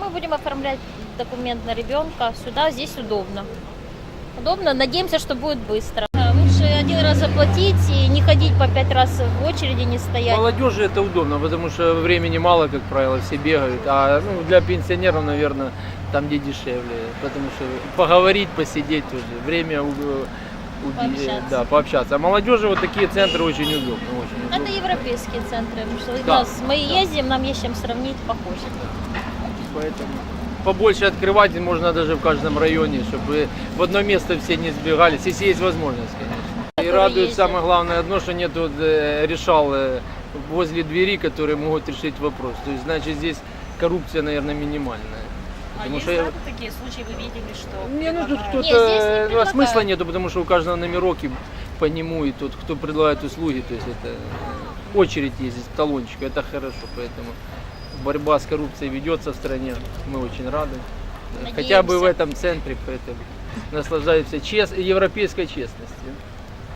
Мы будем оформлять документ на ребенка сюда, здесь удобно. Удобно, надеемся, что будет быстро. Да, Лучше один раз заплатить и не ходить по пять раз в очереди, не стоять. Молодежи это удобно, потому что времени мало, как правило, все бегают. А ну, для пенсионеров, наверное, там где дешевле. Потому что поговорить, посидеть тоже. Время у- у- Пообщаться. да, пообщаться. А молодежи вот такие центры очень удобны. Очень Это удобно. европейские центры. потому что у Да, нас, мы ездим, нам есть чем сравнить, похоже. Поэтому побольше открывать можно даже в каждом районе, чтобы в одно место все не сбегались, если есть возможность, конечно. И радует самое главное одно, что нет вот, э, решал э, возле двери, которые могут решить вопрос. То есть, значит, здесь коррупция, наверное, минимальная. А Потому есть что я- правда такие случаи, вы видели, что... Не, ну тут кто-то, не ну, а смысла нету, потому что у каждого номерок и по нему, и тот, кто предлагает услуги, то есть это э, очередь есть из талончика, это хорошо, поэтому борьба с коррупцией ведется в стране, мы очень рады. Хотя бы в Надеемся. этом центре, поэтому наслаждаемся чест... европейской честностью.